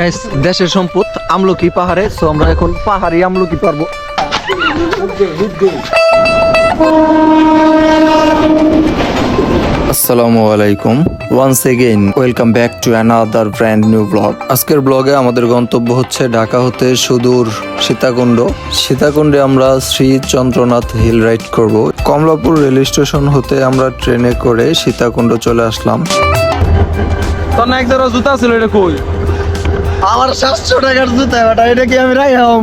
Gas দেশের সম্পদ আমলকি পাহাড়ে সো আমরা এখন পাহাড়ি আমলকি পারব। আসসালামু আলাইকুম। Once again welcome back to another brand new blog আজকের ব্লগে আমাদের গন্তব্য হচ্ছে ঢাকা হতে সুদূর সীতাকুণ্ড। সীতাকুণ্ডে আমরা শ্রী চন্দ্রনাথ হিল রাইড করব। কমলাপুর রেল স্টেশন হতে আমরা ট্রেনে করে সীতাকুণ্ড চলে আসলাম। তোর না এক জোড়া জুতা ছিল এটা কই? আমার সাতশো টাকার জুতা বেটা এটা কি আমি রাইহাম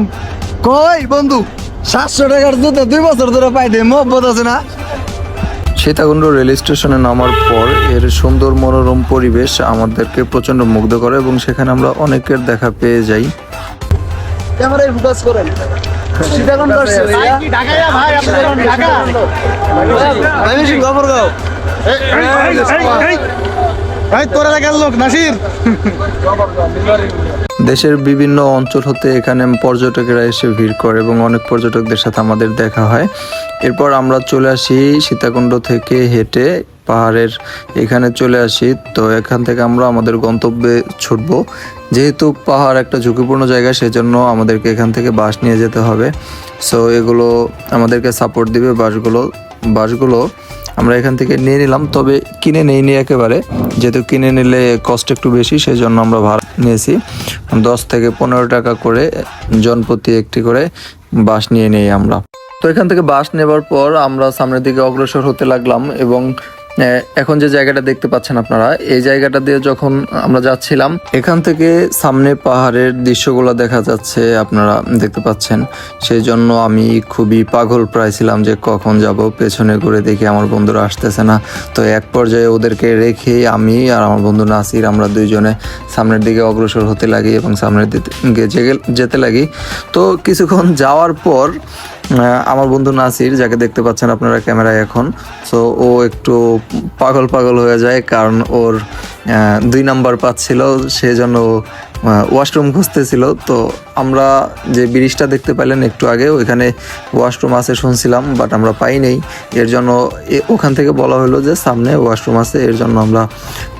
কই বন্ধু সাতশো টাকার জুতা দুই বছর ধরে পাই দে মহব্বত আছে না সীতাকুণ্ড রেল স্টেশনে নামার পর এর সুন্দর মনোরম পরিবেশ আমাদেরকে প্রচণ্ড মুগ্ধ করে এবং সেখানে আমরা অনেকের দেখা পেয়ে যাই ক্যামেরায় ফোকাস করেন সীতাকুণ্ড গাও দেশের বিভিন্ন অঞ্চল হতে এখানে পর্যটকেরা এসে ভিড় করে এবং অনেক পর্যটকদের সাথে আমাদের দেখা হয়। এরপর আমরা চলে আসি সীতাকুণ্ড থেকে হেঁটে পাহাড়ের এখানে চলে আসি। তো এখান থেকে আমরা আমাদের গন্তব্যে ছুটব। যেহেতু পাহাড় একটা ঝুঁকিপূর্ণ জায়গা, সেজন্য আমাদেরকে এখান থেকে বাস নিয়ে যেতে হবে। সো এগুলো আমাদেরকে সাপোর্ট দিবে বাসগুলো। বাসগুলো আমরা এখান থেকে নিয়ে নিলাম, তবে কিনে নেইনি একেবারে। যেহেতু কিনে নিলে কষ্ট একটু বেশি সেই জন্য আমরা ভাড়া নিয়েছি। দশ থেকে পনেরো টাকা করে জনপ্রতি একটি করে বাস নিয়ে নেই আমরা। তো এখান থেকে বাস নেবার পর আমরা সামনের দিকে অগ্রসর হতে লাগলাম এবং এখন যে জায়গাটা দেখতে পাচ্ছেন আপনারা, এই জায়গাটা দিয়ে যখন আমরা যাচ্ছিলাম, এখান থেকে সামনে পাহাড়ের দৃশ্যগুলো দেখা যাচ্ছে আপনারা দেখতে পাচ্ছেন। সেই জন্য আমি খুবই পাগল প্রায় ছিলাম যে কখন যাব, পেছনে ঘুরে দেখি আমার বন্ধুরা আসতেছে না। তো এক পর্যায়ে ওদেরকে রেখে আমি আর আমার বন্ধু নাসির, আমরা দুইজনে সামনের দিকে অগ্রসর হতে লাগি এবং সামনের দিকে যেতে লাগি। তো কিছুক্ষণ যাওয়ার পর আমার বন্ধু নাসির, যাকে দেখতে পাচ্ছেন আপনারা ক্যামেরায় এখন সো ও একটু পাগল পাগল হয়ে যায় কারণ ওর দুই নাম্বার পাচ্ছিল সেই জন্য ওয়াশরুম খুঁজতেছিল। তো আমরা যে ব্রিজটা দেখতে পাইলেন একটু আগে, ওইখানে ওয়াশরুম আছে শুনছিলাম বাট আমরা পাই নেই। এর জন্য ওখান থেকে বলা হলো যে সামনে ওয়াশরুম আছে, এর জন্য আমরা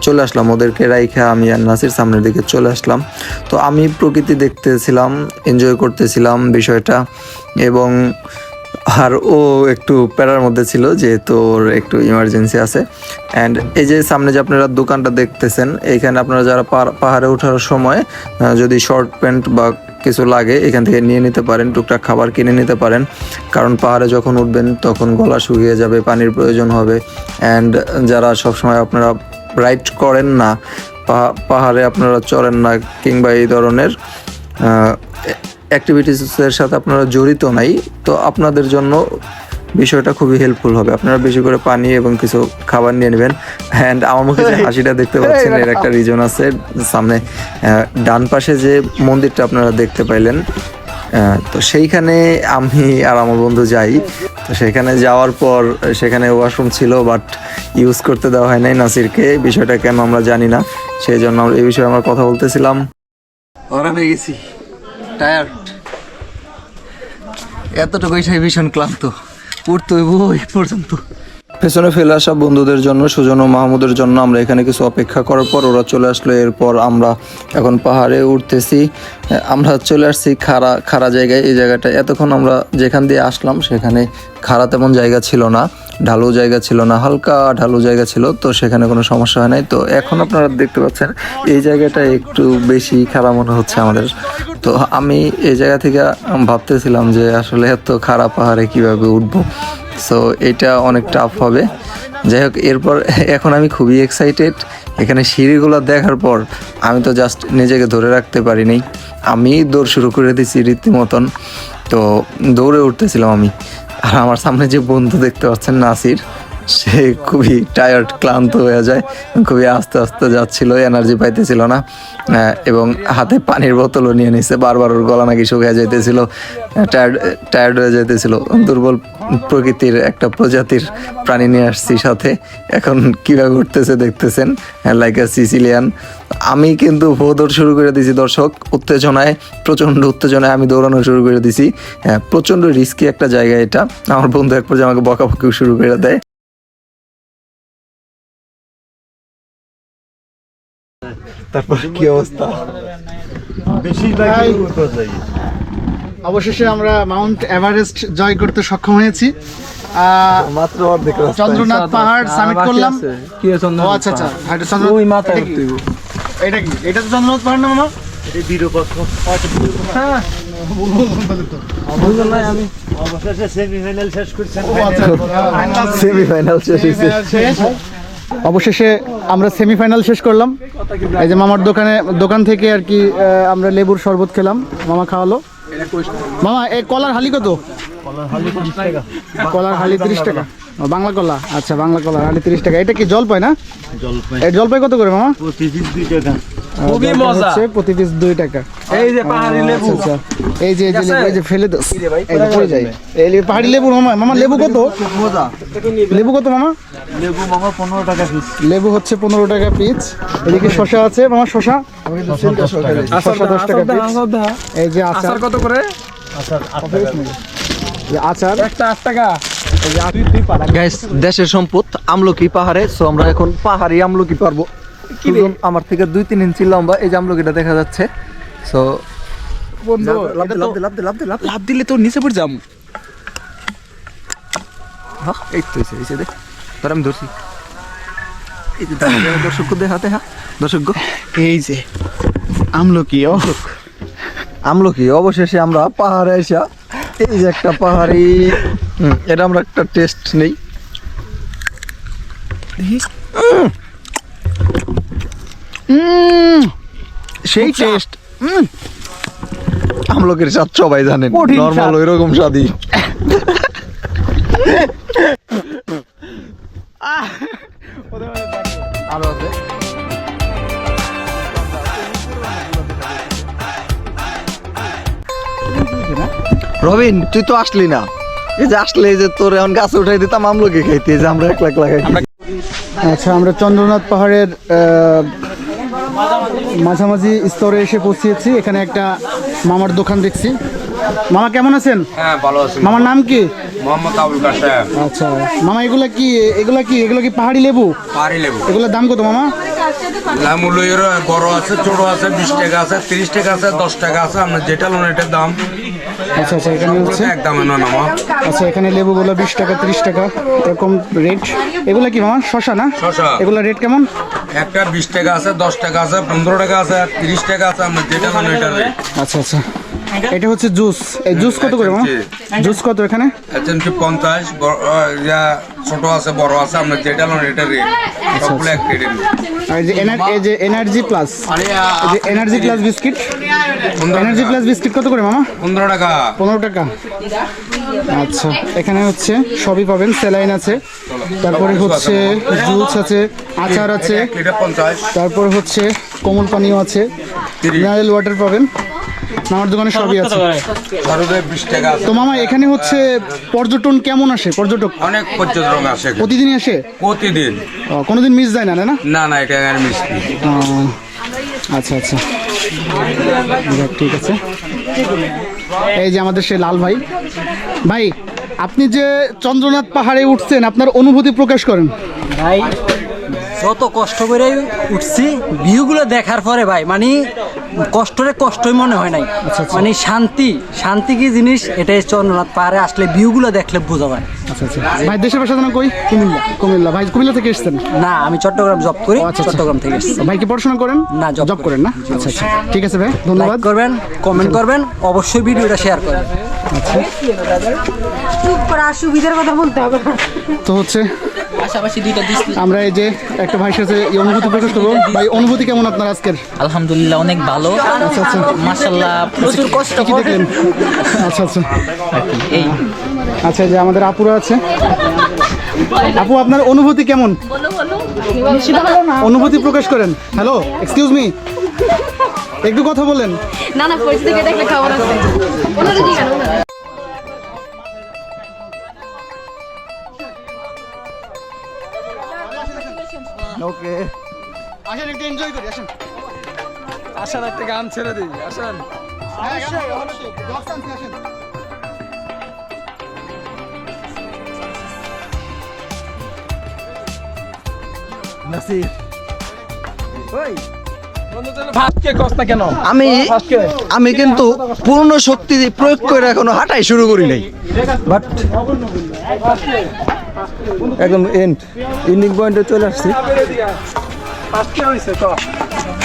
চলে আসলাম। ওদেরকে রাইখা, আমি আর নাসির সামনের দিকে চলে আসলাম। তো আমি প্রকৃতি দেখতেছিলাম এনজয় করতেছিলাম বিষয়টা, এবং আর ও একটু প্যারার মধ্যে ছিল, যেহেতু ওর একটু ইমার্জেন্সি আছে। অ্যান্ড এই যে সামনে যে আপনারা দোকানটা দেখতেছেন এইখানে আপনারা যারা পাহাড়ে ওঠার সময় যদি শর্ট প্যান্ট বা কিছু লাগে, এখান থেকে নিয়ে নিতে পারেন, টুকটাক খাবার কিনে নিতে পারেন। কারণ পাহাড়ে যখন উঠবেন, তখন গলা শুকিয়ে যাবে, পানির প্রয়োজন হবে। অ্যান্ড যারা সবসময় আপনারা রাইড করেন না পাহাড়ে আপনারা চড়েন না, কিংবা এই ধরনের অ্যাক্টিভিটিসের সাথে আপনারা জড়িত নাই তো আপনাদের জন্য বিষয়টা খুবই হেল্পফুল হবে। আপনারা বেশি করে পানি এবং কিছু খাবার নিয়ে নেবেন। অ্যান্ড আমার মুখে যে হাসিটা দেখতে পাচ্ছেন এর একটা রিজন আছে সামনে ডান পাশে যে মন্দিরটা আপনারা দেখতে পাইলেন তো সেইখানে আমি আর আমার বন্ধু যাই। তো সেখানে যাওয়ার পর সেখানে ওয়াশরুম ছিল বাট ইউজ করতে দেওয়া হয় নাই নাসিরকে। বিষয়টা কেন আমরা জানি না সেই জন্য এই বিষয়ে আমরা কথা বলতেছিলাম। ওরা গেছি। টায়ার্ড এতটুকু এটাই ভীষণ ক্লান্ত। উঠতে হইব এই পর্যন্ত। পেছনে ফেলে আসা বন্ধুদের জন্য, সুজন ও মাহমুদের জন্য আমরা এখানে কিছু অপেক্ষা করার পর ওরা চলে আসলো। এরপর আমরা এখন পাহাড়ে উঠতেছি। আমরা চলে আসছি খাড়া খাড়া জায়গায়। এই জায়গাটা এতক্ষণ আমরা যেখান দিয়ে আসলাম, সেখানে খাড়া তেমন জায়গা ছিল না। ঢালু জায়গা ছিল না, হালকা ঢালু জায়গা ছিল, তো সেখানে কোনো সমস্যা হয় নাই। তো এখন আপনারা দেখতে পাচ্ছেন, এই জায়গাটা একটু বেশি খারাপ মনে হচ্ছে আমাদের। তো আমি এই জায়গা থেকে ভাবতেছিলাম যে আসলে এত খারাপ পাহাড়ে কীভাবে উঠবো। সো এটা অনেক টাফ হবে। যাই হোক, এরপর এখন আমি খুবই এক্সাইটেড এখানে সিঁড়িগুলো দেখার পর আমি তো জাস্ট নিজেকে ধরে রাখতে পারিনি। আমি দৌড় শুরু করে দিয়েছি রীতিমতন। তো দৌড়ে উঠতেছিলাম আমি। আর আমার সামনে যে বন্ধু দেখতে পাচ্ছেন, নাসির, সে খুবই টায়ার্ড ক্লান্ত হয়ে যায় খুবই আস্তে আস্তে যাচ্ছিল এনার্জি পাইতেছিল না এবং হাতে পানির বোতলও নিয়ে নিছে, বারবার ওর গলা নাকি শুকিয়ে যাইতেছিল টায়ার্ড টায়ার্ড হয়ে যাইতেছিল, দুর্বল প্রকৃতির একটা প্রজাতির প্রাণী নিয়ে আসছি সাথে। এখন কীভাবে উঠতেছে দেখতেছেন লাইক এ সিসিলিয়ান আমি কিন্তু ভো দৌড় শুরু করে দিয়েছি দর্শক। উত্তেজনায় প্রচণ্ড উত্তেজনায় আমি দৌড়ানো শুরু করে দিছি হ্যাঁ প্রচণ্ড রিস্কি একটা জায়গা এটা। আমার বন্ধু এক পর্যায়ে আমাকে বকাবকিও শুরু করে দেয়। তারপর কি অবস্থা? তাই অবশেষে আমরা মাউন্ট এভারেস্ট জয় করতে সক্ষম হয়েছি। মাত্র অর্ধেক চন্দ্রনাথ পাহাড় সামিট করলাম। কি ও আচ্ছা আচ্ছা। এটা চন্দ্র ওই মাথায় এটা কি? এটা তো চন্দ্রনাথ পাহাড় না মামা? হ্যাঁ। সেমিফাইনাল শেষ করছেন। ও আচ্ছা। সেমিফাইনাল শেষ। হয়েছে অবশেষে আমরা সেমিফাইনাল শেষ করলাম। এই যে মামার দোকানে দোকান থেকে আর কি আমরা লেবুর শরবত খেলাম। মামা খাওয়ালো। মামা এই কলার হালি কত? কলার হালি তিরিশ টাকা। বাংলা কলা? আচ্ছা বাংলা কলার হালি তিরিশ টাকা। এটা কি জলপাই না? জলপাই। জলপাই কত করে মামা? প্রতি দুই টাকা। খুবই মজা। প্রতি পিস দুই টাকা। এই যে পাহাড়ি লেবু। আচ্ছা। এই যে এই যে লেবু, এই যে ফেলে দোস এই যে পড়ে যায়। এই পাহাড়ি লেবু মামা মামা লেবু কত? মজা। লেবু কত মামা? লেবু মামা পনেরো টাকা পিস লেবু হচ্ছে পনেরো টাকা পিস এদিকে শশা আছে মামা শশা শশা দশ টাকা পিস এই যে আচার। আচার কত করে? আচার একটা আট টাকা। গাইস দেশের সম্পদ আমলকি পাহাড়ে সো আমরা এখন পাহাড়ি আমলকি পারব। সুজন আমার থেকে দুই তিন ইঞ্চি লম্বা এই যে আমলকিটা দেখা যাচ্ছে। সো বন্ধু লাভ দে লাভ দে লাভ দে লাভ দে লাভ দিলে তো নিচে পড়ে যাম। হ্যাঁ এই তো এসে এসে দে তোর আমি ধরছি। এই যে দেখা দর্শক দেখাতে হ্যাঁ দর্শক এই যে আমলকি ও। আমলকি অবশেষে আমরা পাহাড়ে এসা এই যে একটা পাহাড়ি এটা আমরা একটা টেস্ট নেই। সেই টেস্ট আমলকির স্বাদ সবাই জানেন। নর্মাল ওই রকম স্বাদই। আরও আছে রবিন তুই তো আসলি না। এই যে আসলে এই যে তোর এখন গাছে উঠাই দিতাম আমলকি খাইতে যে আমরা এক লাখ খাইতে আচ্ছা আমরা চন্দ্রনাথ পাহাড়ের আহ, মাঝামাঝি স্তরে এসে পৌঁছেছি এখানে একটা মামার দোকান দেখছি। মামা কেমন আছেন? হ্যাঁ ভালো আছি। মামার নাম কি? মোহাম্মদ আবুল কাশেম। আচ্ছা। মামা এগুলা কি এগুলা কি এগুলা কি পাহাড়ি লেবু? পাহাড়ি লেবু। এগুলোর দাম কত মামা? লামুলইয়ের বড় আছে ছোট আছে বিশ টাকা আছে তিরিশ টাকা আছে দশ টাকা আছে আপনার যেটা লোন এটার দাম। আচ্ছা আচ্ছা এখানে হচ্ছে? আচ্ছা এখানে লেবুগুলো বিশ টাকা ত্রিশ টাকা এরকম রেট। এগুলা কি মামা শশা না? এগুলা রেট কেমন? একটা বিশ টাকা আছে দশ টাকা আছে পনেরো টাকা আছে তিরিশ টাকা আছে আপনার যেটা আচ্ছা আচ্ছা। এটা হচ্ছে জুস। এই জুস কত করে মামা? জুস কত এখানে? এসএমসি পঞ্চাশ বড়, আহ, ছোট আছে বড় আছে আপনার যেটা লোন এটা রেট সবগুলো এক রেটের আর এই যে এনার এই যে এনার্জি প্লাস এই যে energy plus biscuit energy plus biscuit কত করে মামা? পনেরো টাকা। পনেরো টাকা। আচ্ছা এখানে হচ্ছে সবই পাবেন স্যালাইন আছে। তারপরে হচ্ছে জুস আছে আচার আছে। পঞ্চাশ। হচ্ছে কোমল পানীয় আছে। মিনারেল ওয়াটার পাবেন। আমার দোকানে সবই আছে। তো মামা এখানে হচ্ছে পর্যটন কেমন আসে? পর্যটক? অনেক পর্যটক আসে। প্রতিদিনই আসে? প্রতিদিন। কোনোদিন মিস যায় না না? না না এটা মিষ্টি ও, আচ্ছা আচ্ছা। ঠিক আছে। এই যে আমাদের সেই লাল ভাই। ভাই আপনি যে চন্দ্রনাথ পাহাড়ে উঠছেন আপনার অনুভূতি প্রকাশ করেন। ভাই যত কষ্ট করে উঠছি ভিউগুলো দেখার পরে ভাই মানে কষ্টরে কষ্টই মনে হয় নাই। মানে শান্তি শান্তি কি জিনিস? এটাই চন্দ্রনাথ পাহাড়ে আসলে ভিউগুলো দেখলে বোঝা যায়। আচ্ছা আচ্ছা। ভাই দেশের ভাষা জানা কই? কুমিল্লা কুমিল্লা। ভাই কুমিল্লা থেকে এসেছেন? না আমি চট্টগ্রাম জব করি আচ্ছা, আচ্ছা। চট্টগ্রাম থেকে এসেছি। ভাই কি পড়াশোনা করেন? না, জব করেন না? আচ্ছা আচ্ছা। ঠিক আছে ভাই ধন্যবাদ। করবেন কমেন্ট করবেন অবশ্যই ভিডিওটা শেয়ার করবেন। করা সুবিধার কথা বলতে হবে। তো হচ্ছে আমরা এই যে একটা ভাইয়ের সাথে এই অনুভূতি প্রকাশ করব। ভাই অনুভূতি কেমন আপনার আজকের? আলহামদুলিল্লাহ অনেক ভালো। আচ্ছা আচ্ছা। প্রচুর কষ্ট কি দেখলেন? আচ্ছা আচ্ছা। এই। আচ্ছা যে আমাদের আপুরা আছে। আপু আপনার অনুভূতি কেমন? অনুভূতি প্রকাশ করেন। হ্যালো এক্সকিউজ মি একটু কথা বলেন। না না পরিস্থিতি দেখলে খবর আছে। আসেন একটু এনজয় করি আসেন। আসার একটা গান ছেড়ে দিই আসেন। নাসির। ওই কেন? আমি আমি কিন্তু পূর্ণ শক্তি প্রয়োগ করে এখনও হাঁটাই শুরু করি নাই। বাট একদম এন্ড এন্ডিং পয়েন্টে চলে আসছি ফার্স্টকে হইছে তো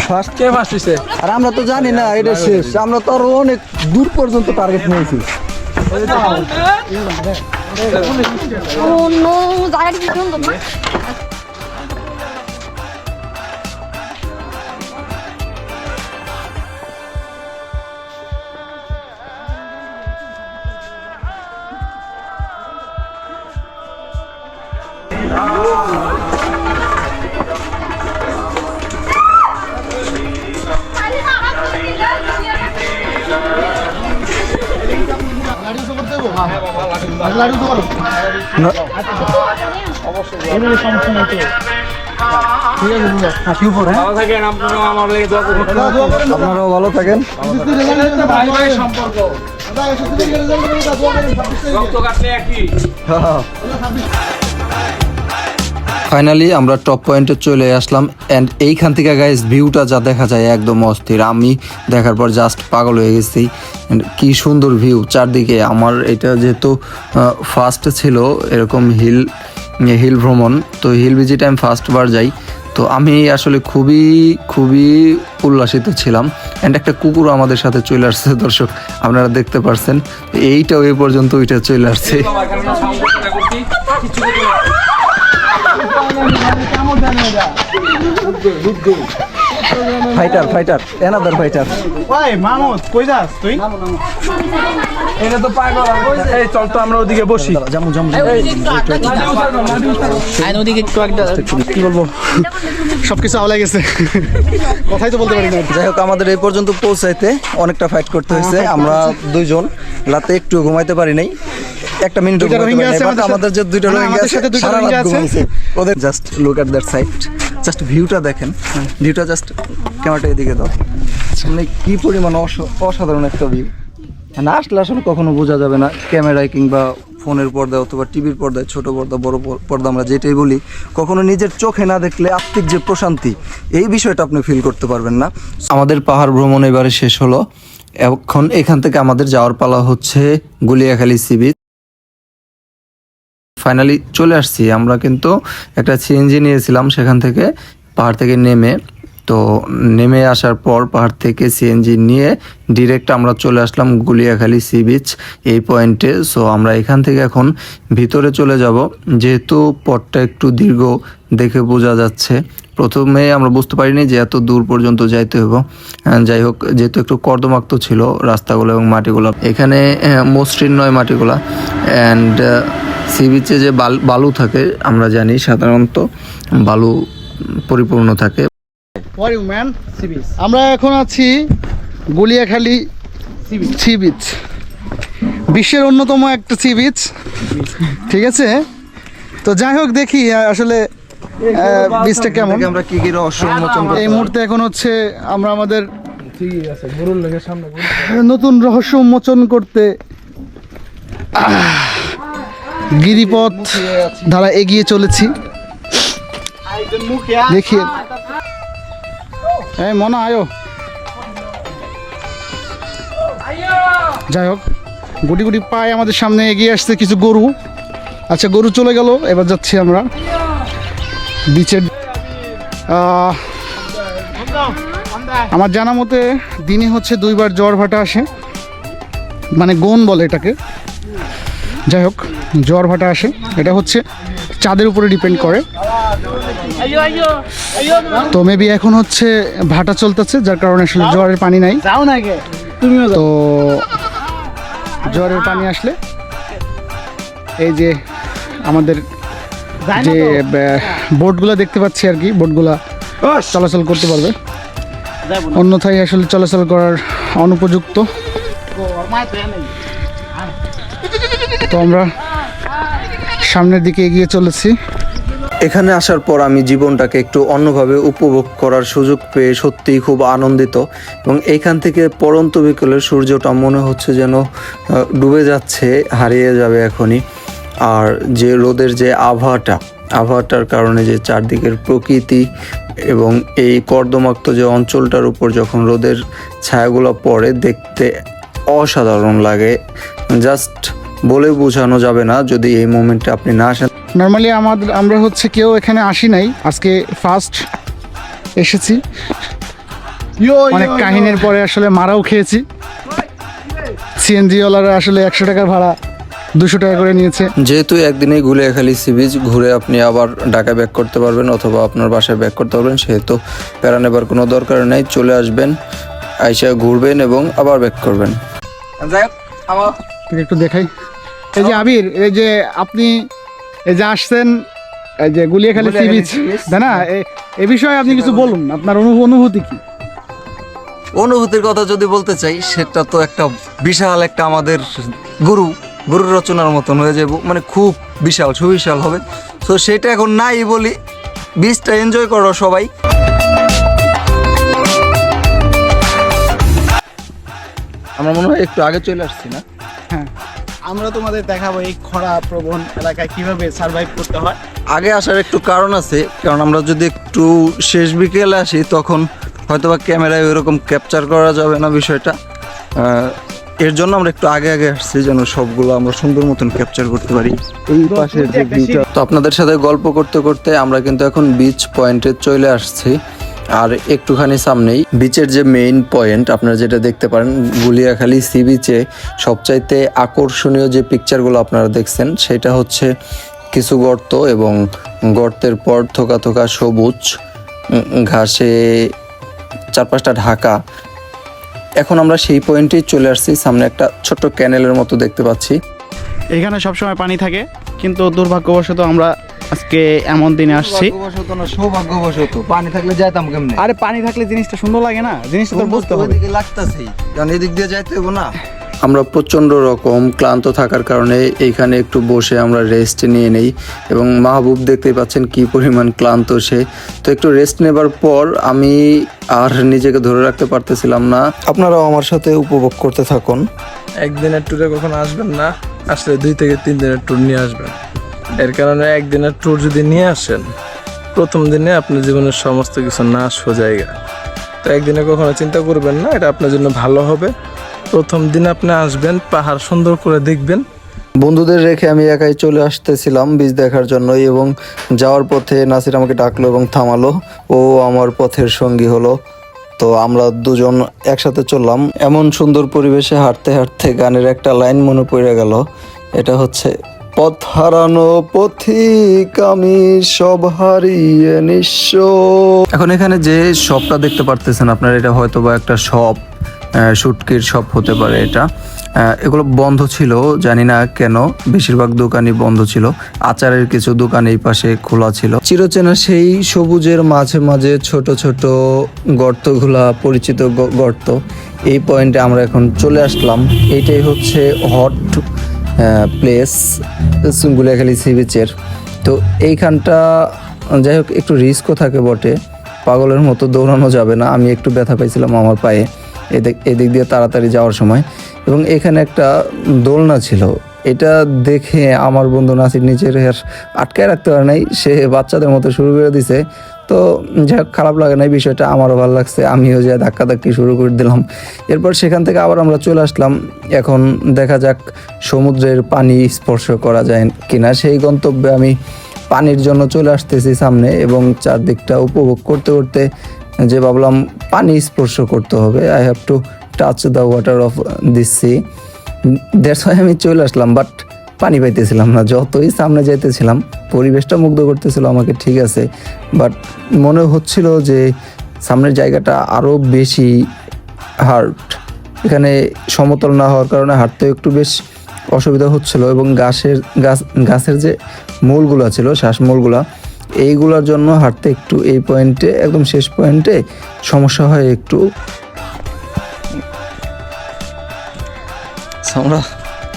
ফার্স্ট কে ফার্স্ট হয়েছে আর আমরা তো জানি না এটা শেষ আমরা তো আরও অনেক দূর পর্যন্ত টার্গেট নিয়েছি Oh no, I না ভালো থাকেন আপনারাও ভালো থাকেন। সম্পর্ক রক্ত কাটলে একই ফাইনালি আমরা টপ পয়েন্টে চলে আসলাম অ্যান্ড এইখান থেকে গাইস ভিউটা যা দেখা যায় একদম অস্থির। আমি দেখার পর জাস্ট পাগল হয়ে গেছি কি সুন্দর ভিউ চারদিকে আমার এটা যেহেতু ফার্স্ট ছিল এরকম হিল হিল ভ্রমণ, তো হিল ভিজিটে আমি ফার্স্ট বার যাই। তো আমি আসলে খুবই খুবই উল্লাসিত ছিলাম অ্যান্ড একটা কুকুর আমাদের সাথে চলে আসছে, দর্শক, আপনারা দেখতে পারছেন। এইটাও এই পর্যন্ত ওইটা চলে আসছে। ফাইটার ফাইটার এনাদার ফাইটার ওই মাহমুদ কই যাস তুই? এটা তো পাগল এই চল তো আমরা ওদিকে বসি। জামু জামু আইন ওদিকে একটু একটা কি বলব? সবকিছু আওলা গেছে। কথাই তো বলতে পারি না। যাই হোক আমাদের এই পর্যন্ত পৌঁছাইতে অনেকটা ফাইট করতে হয়েছে। আমরা দুইজন রাতে একটু ঘুমাইতে পারি নাই। একটা মিনিট আমাদের যে দুইটা রোহিঙ্গা আছে সারা রাত ঘুমাইছে। ওদের just look at that side just ভিউটা দেখেন। ভিউটা জাস্ট ক্যামেরাটা এদিকে দাও। মানে কি পরিমাণ অস- অসাধারণ একটা ভিউ না আসলে আসলে কখনো বোঝা যাবে না ক্যামেরায় কিংবা ফোনের পর্দায় অথবা টিভির পর্দায় ছোট পর্দা বড় পর- পর্দা আমরা যেটাই বলি কখনো নিজের চোখে না দেখলে আত্মিক যে প্রশান্তি এই বিষয়টা আপনি ফিল করতে পারবেন না। আমাদের পাহাড় ভ্রমণ এবারে শেষ হলো। এখন এখান থেকে আমাদের যাওয়ার পালা হচ্ছে গুলিয়াখালী সি ফাইনালি চলে আসছি। আমরা কিন্তু একটা সিএনজি নিয়েছিলাম সেখান থেকে পাহাড় থেকে নেমে। তো নেমে আসার পর পাহাড় থেকে সিএনজি নিয়ে ডিরেক্ট আমরা চলে আসলাম গুলিয়াখালী সি বিচ এই পয়েন্টে সো আমরা এখান থেকে এখন ভিতরে চলে যাব। যেহেতু পথটা একটু দীর্ঘ, দেখে বোঝা যাচ্ছে। প্রথমে আমরা বুঝতে পারিনি যে এত দূর পর্যন্ত যাইতে হইব। যাই হোক, যেহেতু একটু কর্দমাক্ত ছিল রাস্তাগুলো এবং মাটিগুলো। এখানে মসৃণ নয় মাটিগুলা। অ্যান্ড সি বিচে যে বাল- বালু থাকে আমরা জানি সাধারণত বালু পরিপূর্ণ থাকে। ওয়ার ইউ ম্যান আমরা এখন আছি গুলিয়াখালী সি বিচ বিশ্বের অন্যতম একটা সি বিচ ঠিক আছে? তো যাই হোক দেখি আসলে বিচটা কেমন? আমরা কি কি রহস্য উন্মোচন এই মুহূর্তে এখন হচ্ছে আমরা আমাদের ঠিকই আছে গরুর লেগে সামনে নতুন রহস্য উন্মোচন করতে। আহ, গিরিপথ ধারা এগিয়ে চলেছি। দেখি। এই, মনা, আয়ো। যাই হোক, গুটি গুটি পায়ে আমাদের সামনে এগিয়ে আসছে কিছু গরু। আচ্ছা গরু চলে গেল, এবার যাচ্ছি আমরা। বিচের আমার জানা মতে দিনে হচ্ছে দুইবার জ্বর ভাটা আসে। মানে গোন বলে এটাকে। যাই হোক জ্বর ভাটা আসে। এটা হচ্ছে চাঁদের উপরে ডিপেন্ড করে। তো মেবি এখন হচ্ছে ভাটা চলতেছে যার কারণে আসলে জ্বরের পানি নাই। তো জ্বরের পানি আসলে এই যে আমাদের যে বোটগুলো দেখতে পাচ্ছি আর কি বোটগুলা চলাচল করতে পারবে। অন্যথায় আসলে চলাচল করার অনুপযুক্ত। তো আমরা সামনের দিকে এগিয়ে চলেছি। এখানে আসার পর আমি জীবনটাকে একটু অন্যভাবে উপভোগ করার সুযোগ পেয়ে সত্যিই খুব আনন্দিত এবং এখান থেকে পরন্ত বিকেলের সূর্যটা মনে হচ্ছে যেন ডুবে যাচ্ছে, হারিয়ে যাবে এখনই। আর যে রোদের যে আবহাওয়াটা, আবহাওয়াটার কারণে যে চারদিকের প্রকৃতি এবং এই কর্দমাক্ত যে অঞ্চলটার উপর যখন রোদের ছায়াগুলো পড়ে, দেখতে অসাধারণ লাগে। জাস্ট বলে বোঝানো যাবে না যদি এই মোমেন্টে আপনি না আসেন। নর্মালি আমাদের আমরা হচ্ছে কেউ এখানে আসি নাই। আজকে ফার্স্ট এসেছি। অনেক কাহিনীর পরে আসলে মারাও খেয়েছি। সিএনজিওয়ালারা আসলে একশো টাকার ভাড়া দুশো টাকা করে নিয়েছে। যেহেতু একদিনেই গুলিয়াখালী সি বিচ ঘুরে আপনি আবার ঢাকা ব্যাক করতে পারবেন অথবা আপনার বাসায় ব্যাক করতে পারবেন সেহেতু প্যারা নেবার কোনো দরকার নেই। চলে আসবেন আইসা ঘুরবেন এবং আবার ব্যাক করবেন। যাই হোক আমার একটু দেখাই। এই যে আবির এই যে আপনি এই যে আসছেন এই যে গুলিয়াখালী সি বিচ তাই না? এ- বিষয়ে আপনি কিছু বলুন আপনার অনু- অনুভূতি কি? অনুভূতির কথা যদি বলতে চাই সেটা তো একটা বিশাল একটা আমাদের গুরু গুরুর রচনার মতন হয়ে যাব। মানে খুব বিশাল সুবিশাল হবে। তো সেটা এখন নাই বলি বীজটা এনজয় করো সবাই। আমার মনে হয় একটু আগে চলে আসছি না? আমরা তোমাদের দেখাবো এই খরা প্রবণ এলাকায় কীভাবে সার্ভাইভ করতে হয়। আগে আসার একটু কারণ আছে কারণ আমরা যদি একটু শেষ বিকেলে আসি তখন হয়তোবা ক্যামেরায় ওইরকম ক্যাপচার করা যাবে না বিষয়টা। আহ, এর জন্য আমরা একটু আগে আগে আসছি যেন সবগুলো আমরা সুন্দর মতন ক্যাপচার করতে পারি। এই পাশের যে ভিউটা তো আপনাদের সাথে গল্প করতে করতে আমরা কিন্তু এখন বিচ পয়েন্টে চলে আসছি। আর একটুখানি সামনেই বিচের যে মেইন পয়েন্ট আপনারা যেটা দেখতে পারেন, গুলিয়াখালী সি বিচে সবচাইতে আকর্ষণীয় যে পিকচারগুলো আপনারা দেখছেন, সেটা হচ্ছে কিছু গর্ত এবং গর্তের পর থোকা থোকা সবুজ ঘাসে চার পাঁচটা ঢাকা। এখন আমরা সেই পয়েন্টেই চলে আসছি, সামনে একটা ছোট্ট ক্যানেলের মতো দেখতে পাচ্ছি। এখানে সবসময় পানি থাকে, কিন্তু দুর্ভাগ্যবশত আমরা আজকে এমন দিনে আসছি। সৌভাগ্যবশত পানি থাকলে যাইতাম কেমনে? আরে পানি থাকলে জিনিসটা সুন্দর লাগে না জিনিসটা তো বুঝতে হবে। লাগতাছেই কারণ এদিক দিয়ে যাইতে হইব না। আমরা প্রচণ্ড রকম ক্লান্ত থাকার কারণে এইখানে একটু বসে আমরা রেস্ট নিয়ে নেই এবং মাহবুব দেখতেই পাচ্ছেন কি পরিমাণ ক্লান্ত সে। তো একটু রেস্ট নেবার পর আমি আর নিজেকে ধরে রাখতে পারতেছিলাম না। আপনারাও আমার সাথে উপভোগ করতে থাকুন। একদিনের ট্যুরে কখনো আসবেন না? আসলে দুই থেকে তিন দিনের ট্যুর নিয়ে আসবেন। এর কারণে একদিনের ট্যুর যদি নিয়ে আসেন, প্রথম দিনে আপনার জীবনের সমস্ত কিছু নাশ হয়ে জায়গা তো একদিনে কখনো চিন্তা করবেন না, এটা আপনার জন্য ভালো হবে। প্রথম দিন আপনি আসবেন, পাহাড় সুন্দর করে দেখবেন। বন্ধুদের রেখে আমি একাই চলে আসতেছিলাম বীজ দেখার জন্য এবং যাওয়ার পথে নাসির আমাকে ডাকলো এবং থামালো। ও আমার পথের সঙ্গী হলো। তো আমরা দুজন একসাথে চললাম। এমন সুন্দর পরিবেশে হাঁটতে হাঁটতে গানের একটা লাইন মনে পড়ে গেল। এটা হচ্ছে পথ হারানো পথিক আমি সব হারিয়ে নিঃস্ব। এখন এখানে যে শপটা দেখতে পারতেছেন আপনার, এটা হয়তো বা একটা শপ শুটকির শপ হতে পারে এটা। এগুলো বন্ধ ছিল, জানি না কেন, বেশিরভাগ দোকানই বন্ধ ছিল। আচারের কিছু দোকান এই পাশে খোলা ছিল। চিরচেনা সেই সবুজের মাঝে মাঝে ছোট ছোট গর্তগুলা, পরিচিত গর্ত। এই পয়েন্টে আমরা এখন চলে আসলাম। এটাই হচ্ছে হট প্লেস গুলিয়াখালী সি বিচের তো এইখানটা, যাই হোক, একটু রিস্কও থাকে বটে। পাগলের মতো দৌড়ানো যাবে না। আমি একটু ব্যথা পাইছিলাম আমার পায়ে। এদিক এদিক দিয়ে তাড়াতাড়ি যাওয়ার সময়। এবং এখানে একটা দোলনা ছিল। এটা দেখে আমার বন্ধু নাসির নিচের হের আটকায় রাখতে পারে নাই। সে বাচ্চাদের মতো শুরু করে দিছে। তো যাই হোক, খারাপ লাগে না এই বিষয়টা আমারও ভালো লাগছে আমিও যে ধাক্কা ধাক্কি শুরু করে দিলাম। এরপর সেখান থেকে আবার আমরা চলে আসলাম। এখন দেখা যাক সমুদ্রের পানি স্পর্শ করা যায় কিনা। সেই গন্তব্যে আমি পানির জন্য চলে আসতেছি সামনে এবং চারদিকটা উপভোগ করতে করতে যে ভাবলাম পানি স্পর্শ করতে হবে। I have to touch the water of this sea that's আমি চলে আসলাম বাট পানি পাইতেছিলাম না, যতই সামনে যাইতেছিলাম, পরিবেশটা মুগ্ধ করতেছিল আমাকে, ঠিক আছে। বাট মনে হচ্ছিল যে সামনের জায়গাটা আরও বেশি হার্ড এখানে সমতল না হওয়ার কারণে হাঁটতে একটু বেশ অসুবিধা হচ্ছিল এবং গাছের, গাছ, গাছের যে মূলগুলো ছিল শ্বাসমূলগুলা এইগুলোর জন্য হাঁটতে একটু এই পয়েন্টে, একদম শেষ পয়েন্টে সমস্যা হয় একটু। আমরা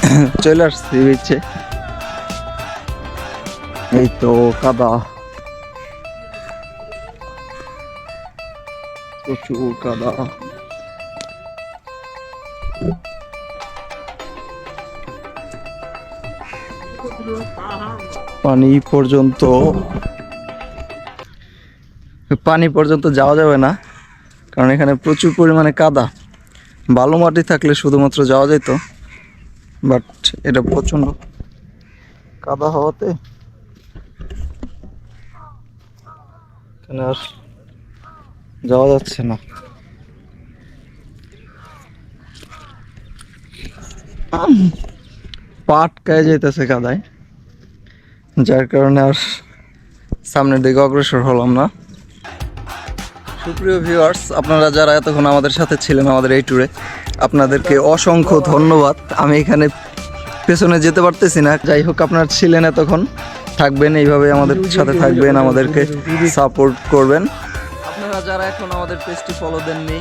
চলে আসছি, এই তো, কাদা। প্রচুর কাদা। পানি পর্যন্ত পানি পর্যন্ত যাওয়া যাবে না, কারণ এখানে প্রচুর পরিমাণে কাদা। বালু মাটি থাকলে শুধুমাত্র যাওয়া যেত বাট এটা প্রচণ্ড। কাদা হওয়াতে। আর যাওয়া যাচ্ছে না। পাটকায় যেতেছে কাদায়। যার কারণে আর সামনের দিকে অগ্রসর হলাম না। সুপ্রিয় ভিউয়ার্স আপনারা যারা এতক্ষণ আমাদের সাথে ছিলেন আমাদের এই ট্যুরে আপনাদেরকে অসংখ্য ধন্যবাদ। আমি এখানে পেছনে যেতে পারতেছি না। যাই হোক, আপনারা ছিলেন এতক্ষণ, থাকবেন এইভাবে আমাদের সাথে থাকবেন, আমাদেরকে সাপোর্ট করবেন। আপনারা যারা এখন আমাদের পেজটি ফলো দেননি,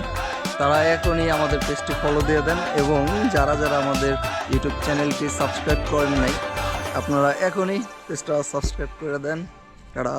তারা এখনই আমাদের পেজটি ফলো দিয়ে দেন এবং যারা যারা আমাদের ইউটিউব চ্যানেলটি সাবস্ক্রাইব করেন নাই, আপনারা এখনই পেজটা সাবস্ক্রাইব করে দেন। তারা